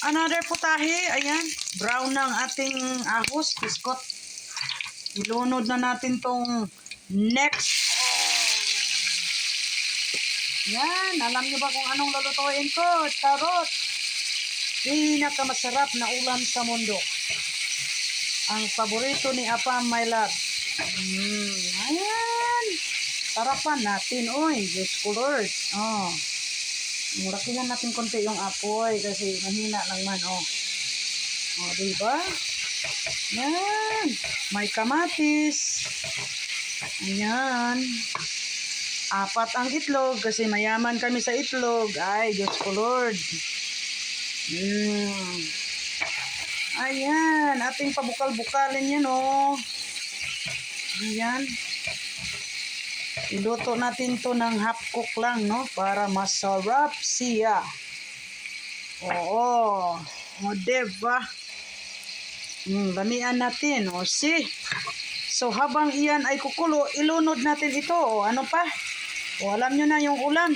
Another putahe. Ayan. Brown ng ating ahos. Biskot. Ilunod na natin tong next. Yan. Alam niyo ba kung anong lulutuin ko? Tarot. Pinakamasarap na ulam sa mundo. Ang paborito ni Apa, my love. Mm, ayan. Sarapan natin, oy. Diyos ko, Lord. Oh. Murakihan natin konti yung apoy kasi mahina lang man, oh. Oh, diba? Yan. May kamatis. Ayan. Apat ang itlog kasi mayaman kami sa itlog. Ay, Diyos ko, Lord. Mm. Ayan, ating pabukal-bukalin yan, oh. Ayan. Iluto natin to ng half cook lang, no? Para masarap siya. Oo. O, diba? Mm, lamian natin. O, see? So, habang iyan ay kukulo, ilunod natin ito. O, ano pa? O, alam nyo na yung ulam.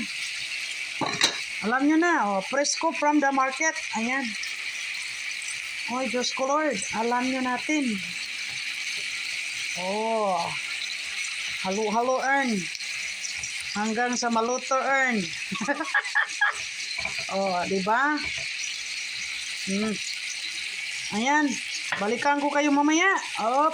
Alam nyo na. O, fresco from the market. Ayan. Oy, Diyos ko Lord, alam nyo natin. Oh, halo-halo earn. Hanggang sa maluto earn. oh, di ba? Hmm. Ayan, balikan ko kayo mamaya. Oh,